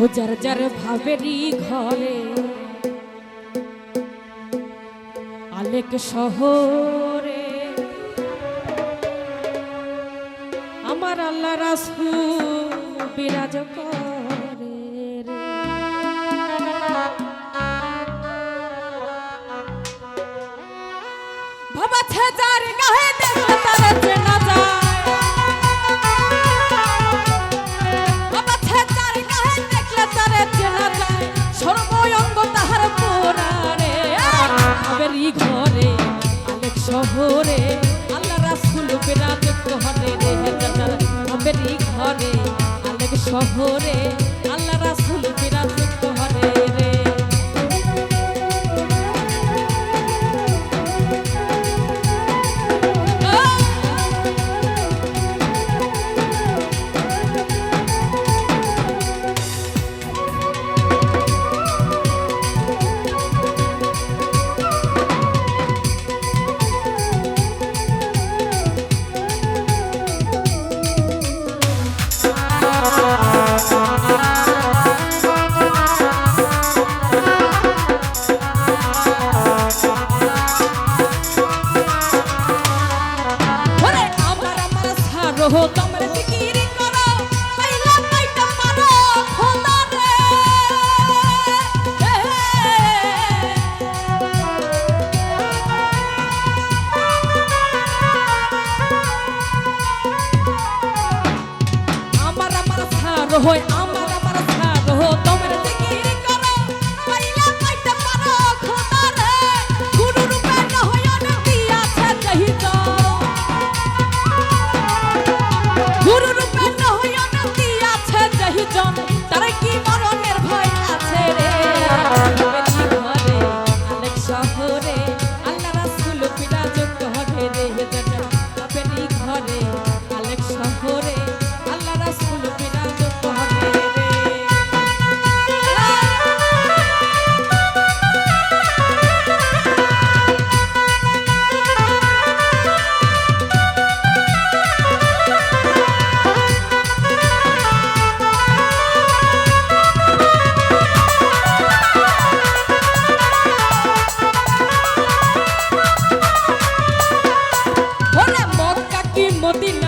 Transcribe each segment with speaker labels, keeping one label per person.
Speaker 1: ও যার যার ঘরে। আলেক শহরে আমার আল্লাহ রাসু বিরাজ করে বাবা যার গাহে দেব শহরে 不会 motina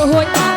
Speaker 1: হইয়া